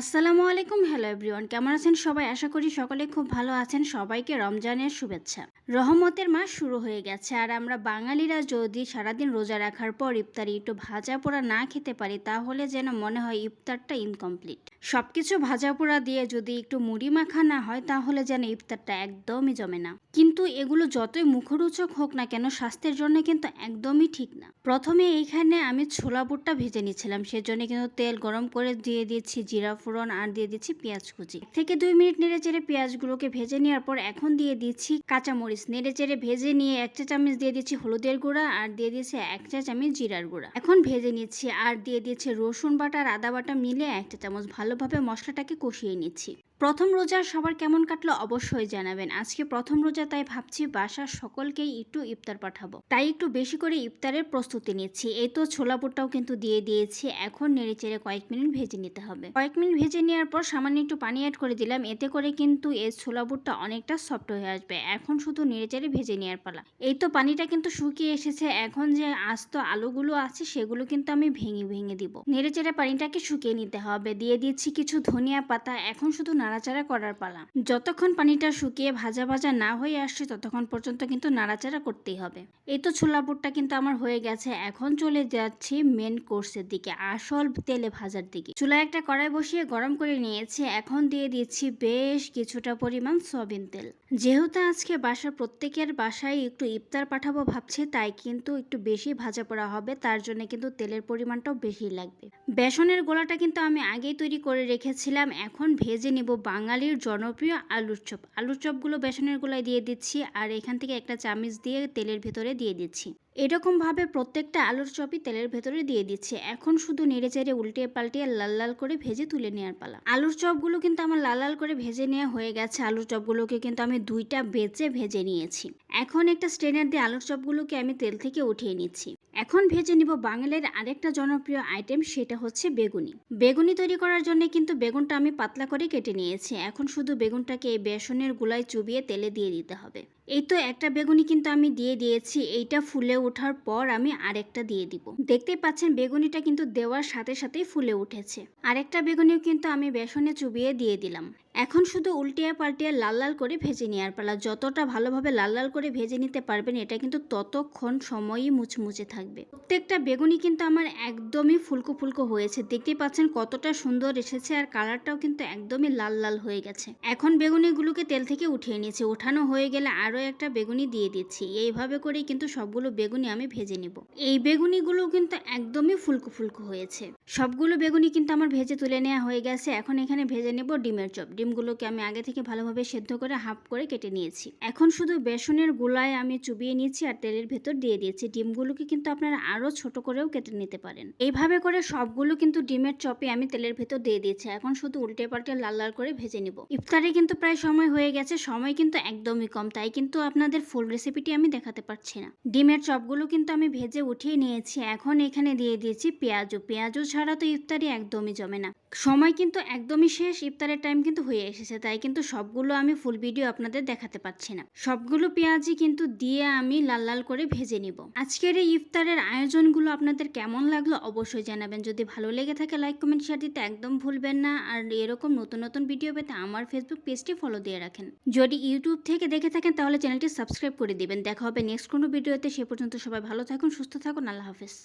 আসসালামু আলাইকুম, hello everyone. কেমন আছেন সবাই? আশা করি সকলে খুব ভালো আছেন। সবাইকে রমজানের শুভেচ্ছা। রহমতের মাস শুরু হয়ে গেছে আর আমরা বাঙালিরা যদি সারাদিন রোজা রাখার পর ইফতারি একটু ভাজা পোড়া না খেতে পারি, তাহলে যেন মনে হয় ইফতারটা ইনকমপ্লিট সব কিছু ভাজা পোড়া দিয়ে যদি একটু মুড়ি মাখা না হয়, তাহলে যেন ইফতারটা একদমই জমে না। কিন্তু এগুলো যতই মুখরোচক হোক না কেন, স্বাস্থ্যের জন্য কিন্তু একদমই ঠিক না। প্রথমে এইখানে আমি ছোলা বুটটা ভেজে নিচ্ছিলাম। সেজন্য কিন্তু তেল গরম করে দিয়ে দিচ্ছি জিরা ফোড়ন আর দিয়ে দিচ্ছি পেঁয়াজ কুচি। থেকে দুই মিনিট নেড়ে চেড়ে পেঁয়াজগুলোকে ভেজে নেওয়ার পর এখন দিয়ে দিচ্ছি কাঁচামরিচ। নেড়ে চেড়ে ভেজে নিয়ে এক চা চামচ দিয়ে দিচ্ছি হলুদের গুঁড়া আর দিয়ে দিচ্ছি এক চা চামচ জিরার গুঁড়া। এখন ভেজে নিচ্ছি আর দিয়ে দিচ্ছি রসুন বাটা আর আদা বাটা মিলে এক চা চামচ ভালোভাবে মশলাটাকে কষিয়ে নিচ্ছি। প্রথম রোজা সবার কেমন কাটলো অবশ্যই জানাবেন। আজকে প্রথম রোজা, তাই ভাবছি বাসার সকলকেই একটু ইফতার পাঠাবো। তাই একটু বেশি করে ইফতারের প্রস্তুতি নিচ্ছি। এই তো ছোলা বুটটাও কিন্তু দিয়ে দিয়েছি। এখন নেড়ে চেড়ে কয়েক মিনিট ভেজে নিতে হবে। কয়েক মিনিট ভেজে নেওয়ার পর সামান্য একটু পানি অ্যাড করে দিলাম। এতে করে কিন্তু এই ছোলা বুটটা অনেকটা সফট হয়ে আসবে। এখন শুধু নেড়ে চেড়ে ভেজে নেওয়ার পালা। এই তো পানিটা কিন্তু শুকিয়ে এসেছে। এখন যে আস্ত আলুগুলো আছে, সেগুলো কিন্তু আমি ভেঙে ভেঙে দিব। নেড়ে চেড়ে পানিটাকে শুকিয়ে নিতে হবে। দিয়ে দিচ্ছি কিছু ধনিয়া পাতা। এখন শুধু নাড়াচাড়া করার পালা। যতক্ষণ পানিটা শুকিয়ে ভাজা ভাজা না হয়ে আসছে, ততক্ষণ পর্যন্ত কিন্তু নাড়াচাড়া করতেই হবে। এই তো ছোলা বুটটা কিন্তু আমার হয়ে গেছে। এখন চলে যাচ্ছি মেন কোর্সের দিকে, আসল তেলে ভাজার দিকে। চুলা একটা কড়াই বসিয়ে গরম করে নিয়েছি। এখন দিয়ে দিচ্ছি বেশ কিছুটা পরিমাণ সয়াবিন তেল। যেহেতু আজকে বাসার প্রত্যেকের বাসায় একটু ইফতার পাঠাবো ভাবছে, তাই কিন্তু একটু বেশি ভাজা পড়া হবে, তার জন্য কিন্তু তেলের পরিমাণটাও বেশি লাগবে। বেসনের গোলাটা কিন্তু আমি আগেই তৈরি করে রেখেছিলাম, এখন ভেজে নিব বাঙালির জনপ্রিয় আলুর চপ। আলুর চপগুলো বেসনের গোলায় দিয়ে দিচ্ছি, আর এখান থেকে একটা চামিচ দিয়ে তেলের ভেতরে দিয়ে দিচ্ছি। এরকমভাবে প্রত্যেকটা আলুর চপই তেলের ভেতরে দিয়ে দিচ্ছে। এখন শুধু নেড়ে চেড়ে উল্টিয়ে পাল্টিয়ে লাল লাল করে ভেজে তুলে নেওয়ার পালা। আলুর চপগুলো কিন্তু আমার লাল লাল করে ভেজে নেওয়া হয়ে গেছে। আলুর চপগুলোকে কিন্তু আমি দুইটা বেচে ভেজে নিয়েছি। এখন একটা স্ট্রেনার দিয়ে আলুর চপগুলোকে আমি তেল থেকে উঠিয়ে নিচ্ছি। এখন ভেজে নিব বাঙালির আরেকটা জনপ্রিয় আইটেম সেটা হচ্ছে বেগুনি। বেগুনি তৈরি করার জন্য কিন্তু বেগুনটা আমি পাতলা করে কেটে নিয়েছি। এখন শুধু বেগুনটাকে এই বেসনের গুলায় চুবিয়ে তেলে দিয়ে দিতে হবে। এই তো একটা বেগুনি কিন্তু আমি দিয়ে দিয়েছি। এইটা ফুলে ওঠার পর আমি আরেকটা দিয়ে দিব। দেখতে পাচ্ছেন বেগুনিটা কিন্তু দেওয়ার সাথে সাথেই ফুলে উঠেছে। আরেকটা বেগুনিও কিন্তু আমি বেসনে চুবিয়ে দিয়ে দিলাম। এখন শুধু উল্টিয়ে পাল্টিয়ে লাল লাল করে ভেজে নেওয়ার পালা, যতটা ভালোভাবে লাল লাল করে ভেজে নিতে পারবেন, এটা কিন্তু ততক্ষণ সময়ই মুচমুচে থাকবে। প্রত্যেকটা বেগুনি কিন্তু আমার একদমই ফুলকো ফুলকো হয়েছে। দেখতে পাচ্ছেন কতটা সুন্দর এসেছে আর কালারটাও কিন্তু একদমই লাল লাল হয়ে গেছে। এখন বেগুনিগুলোকে তেল থেকে উঠিয়ে নিয়েছি। ওঠানো হয়ে গেলে আরও একটা বেগুনি দিয়ে দিচ্ছি। এইভাবে করেই কিন্তু সবগুলো বেগুনি আমি ভেজে নিব। এই বেগুনিগুলো কিন্তু একদমই ফুলকো ফুলকো হয়েছে। সবগুলো বেগুনি কিন্তু আমার ভেজে তুলে নেওয়া হয়ে গেছে। এখন এখানে ভেজে নেব ডিমের চপ। ডিমগুলোকে আমি আগে থেকে ভালোভাবে সেদ্ধ করে হাফ করে কেটে নিয়েছি। এখন শুধু বেসনের গোলায় আমি চুবিয়ে নিয়েছি আর তেলের ভেতর দিয়ে দিয়েছি। ডিমগুলোকে কিন্তু আপনারা আরও ছোট করেও কেটে নিতে পারেন। এইভাবে করে সবগুলো কিন্তু ডিমের চপে আমি তেলের ভেতর দিয়ে দিয়েছি। এখন শুধু উল্টে পাল্টে লাল লাল করে ভেজে নিব। ইফতারে কিন্তু প্রায় সময় হয়ে গেছে, সময় কিন্তু একদমই কম। তাই কিন্তু আপনাদের ফুল রেসিপিটি আমি দেখাতে পারছি না। ডিমের চপগুলো কিন্তু আমি ভেজে উঠিয়ে নিয়েছি। এখন এখানে দিয়ে দিয়েছি পেঁয়াজু পেঁয়াজু ছাড়া তো ইফতারি একদমই জমে না। সময় কিন্তু একদমই শেষ, ইফতারের টাইম কিন্তু হয়ে এসেছে, তাই কিন্তু সবগুলো আমি ফুল ভিডিও আপনাদের দেখাতে পাচ্ছি না। সবগুলো পেঁয়াজই কিন্তু দিয়ে আমি লাল লাল করে ভেজে নিব। আজকের এই ইফতারের আয়োজনগুলো আপনাদের কেমন লাগল অবশ্যই জানাবেন। যদি ভালো লেগে থাকে লাইক কমেন্ট শেয়ার দিতে একদম ভুলবেন না। আর এরকম নতুন নতুন ভিডিও পেতে আমার ফেসবুক পেজটি ফলো দিয়ে রাখেন। যদি ইউটিউব থেকে দেখে থাকেন, তাহলে চ্যানেলটি সাবস্ক্রাইব করে দিবেন। দেখা হবে নেক্সট কোনো ভিডিওতে সে পর্যন্ত সবাই ভালো থাকুন, সুস্থ থাকুন। আল্লাহ হাফেজ।